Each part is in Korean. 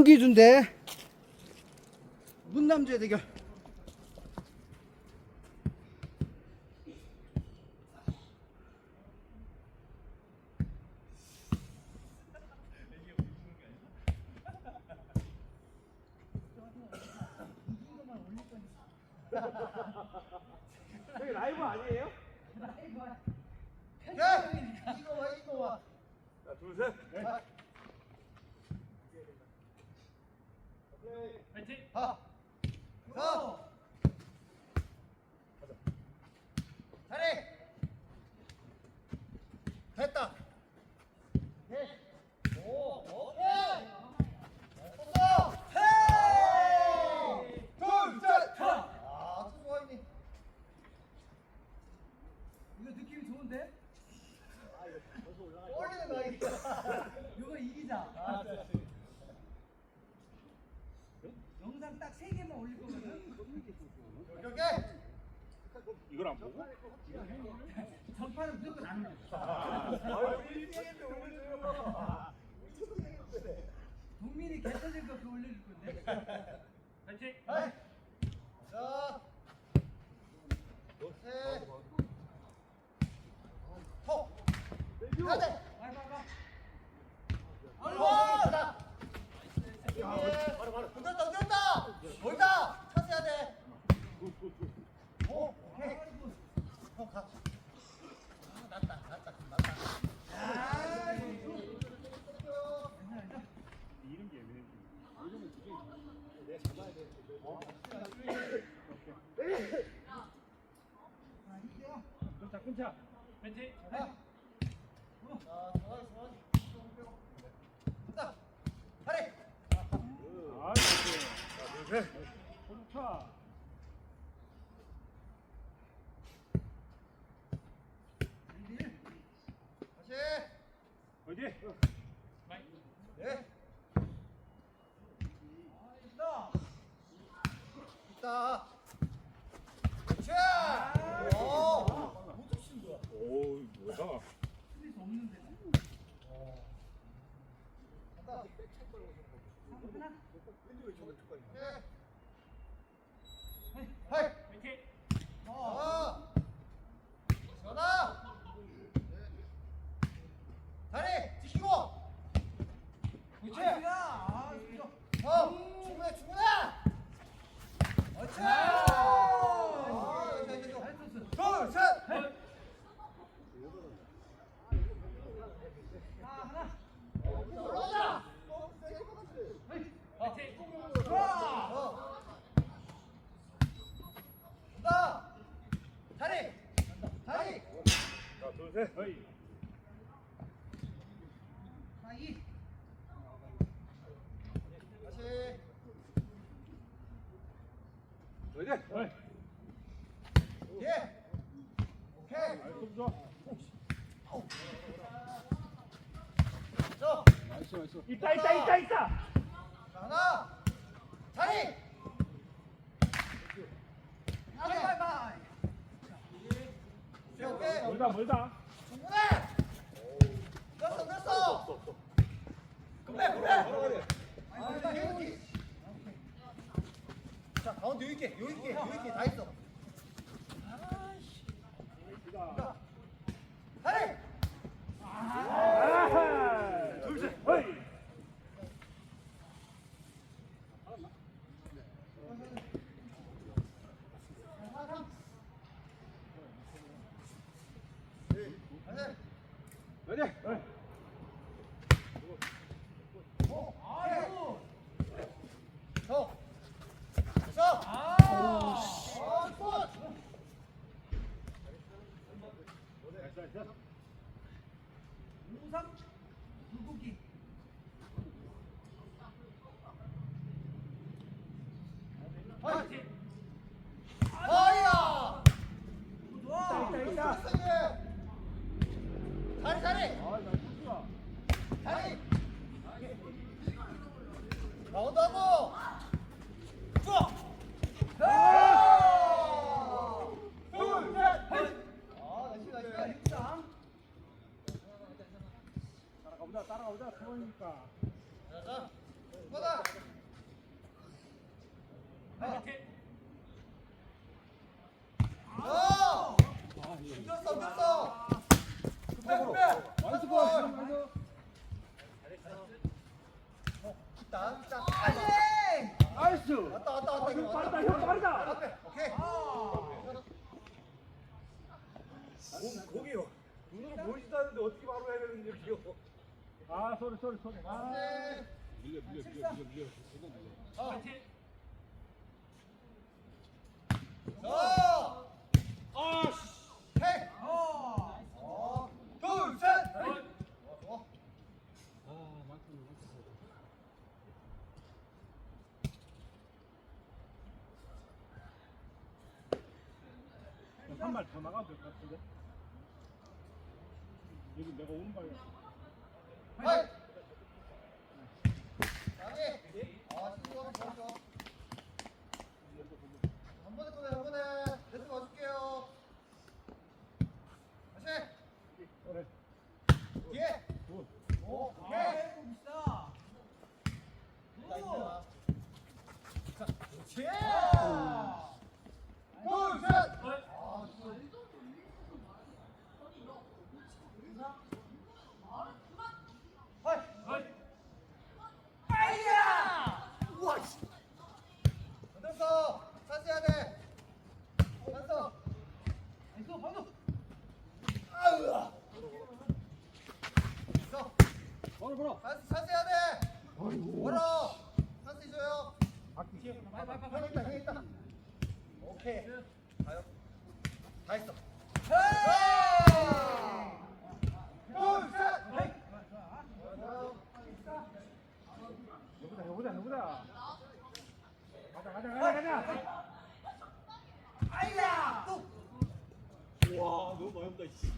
홍기준 대 문남주의 대결 라이브 아니에요? 야! 이거 와 이거 와 자, 둘, 셋. 네. 가! 가! 잘해! 됐다! 네. 오, 오케이! 됐어! 헤이! 둘, 셋! 아, 수고하니. 이거 느낌이 좋은데? 올리는 거 아니야? 이거 이기자. 아, 네. 영상 딱 세 개만 올릴 거거든. 이렇게? 이걸 안 보고? 전파는 무조건 안 올려. 아유, 1등인데 올려줘요. 국민이 개터진 거 그거 올려줄 건데. 하이! 자, 셋, 톡! 가자! 빨리 빨리 빨리. 얼른! 가자! 바로 바로 흔들었다 흔들었다! 멀다! 차세야 돼! 오, 오케이! 어, 가! 아, 낫다 낫다 낫다 아, 이름 예민해. 자, 이때요. 끊자, 끊자. 파이팅! 자, 간다! 다리! 아, 이렇게. 자, 둘, 셋. 호주차. 일일. 다시! 어디? 네! 있어. 있다. 그렇지. 오. 모두 친 거야. 오, 뭐야? 수비 수 없는데. 간다. 하나. 네. 하이. 파이팅! 어. 어. 전화. 다리 지키고. 그렇지. 아이고야. 아, 진짜. 어. 충분해 충분해. 그렇지. 아. 아, 이제, 이제 좀. 잘 쳤어. 둘, 셋. 아, 하나. 올라가자. 좋아. 어. 간다. 다리. 다리. 자, 둘, 셋. 어이. 자, 이. 다시. 어디? 어이. 예. 오케이. 아이, 좀 좋아. 저. 나이스, 나이스. 있다, 있다, 있다, 있다! 자, 하나. 다리. 바이 바이 바이. 오케이, 오케이. 멀다, 멀다. 됐어, 됐어. 그래, 그래. 아, 여기. 자, 가운데 여기 있게, 여기 있게, 여기 있게 다 있어. 자. 다리. 아하! 둘, 셋. 어이. 다시. 어디? 백으로. 나이스 볼. 딱, 딱. 나이스. 왔다 왔다 왔다. 형 빠르다. 형 빠르다. 앞에. 오케이. 몸 공이요. 눈으로 보이지도 않는데 어떻게 바로 해야 되는지 비어. 아, 소리 소리 소리. 아. 밀려 밀려 밀려 밀려 밀려. 밀려. 아. 한 발 더 나가도 될것 같은데. 여기 내가 오른발이야. 강희. 아, 좋아. 한 번에 꺼내, 한 번에. 레트 맞을게요. 다시. 그래. 뒤에. 굿. 오, 오케이. 있다. 자, 그렇지. 아! 둘, 셋. 아, 좋아. 헤이. 아이야! 우와, 씨. 됐어. 찬스해야 돼. 됐어. 나이스, 방금! 아우야. 됐어. 바로 보라. 찬스, 찬스해야 돼. 멀어. 찬스 있어요. 바퀴. 빨리, 빨리, 빨리, 형 있다, 형 있다. 오케이. 가요. 다 했어. 헤이! 둘, 셋. 헤이. 여보다, 여보다, 여보다. 가자, 가자, 가자, 가자. 아이야! 또! 와 너무 많이 온다 씨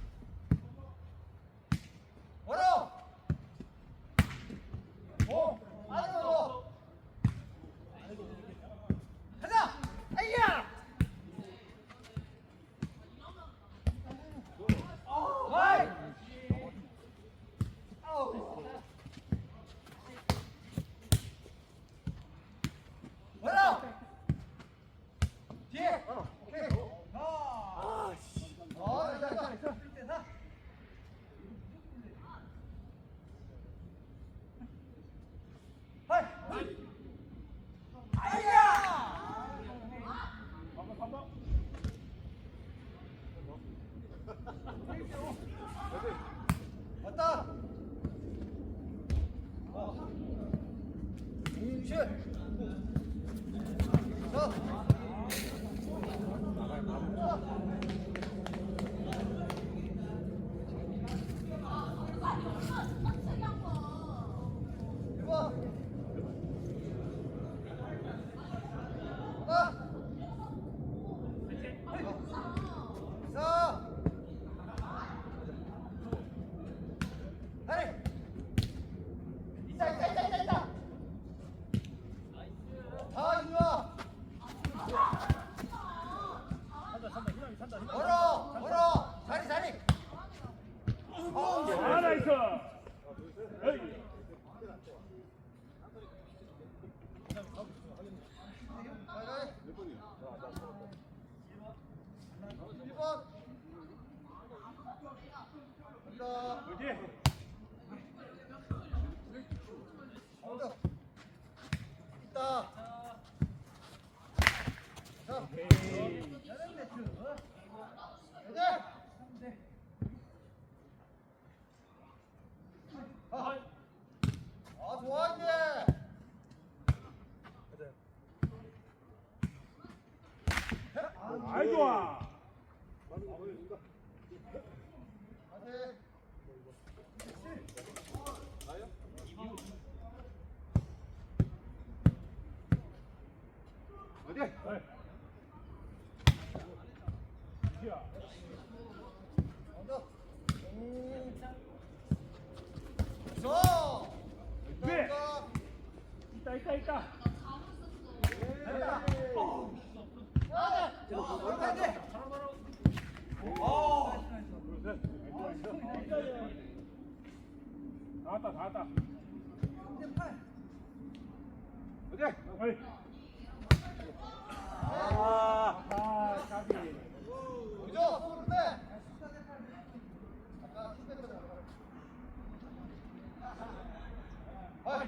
멀어. 오, 안으로. 가자! 아이야! 와이! 아우. 멀어. 뒤에. 오케이. 아! 어, 됐다, 됐다. 됐다. 헤이. 아이야! 한번, 한번. 왔다. 어. 웅슛. 자. 이거. 하나. 자. 다리. 있다 있다 있다 있다 있다. 아 이리와. 산다, 산다, 희망이 산다, 희망이. 걸어 걸어. 자리 자리. 아, 나이스. 에이. 가위 가위. 몇 번이야 1번. 간다. 여기. 가운데. 있다. 자. 에이. 여덟 매트. 여덟. 네. 아. 아 좋아 이제. 아이 좋아. 어디? 야. 저. 네. 있다, 있다, 있다. 됐다. 돼. 어. 둘, 셋. 다 왔다, 다 왔다. 이제 팔. 어디? 어이. 아, 아, 까비. 그죠? 손으로 빼. 아까 손 빼는 거잖아. 아.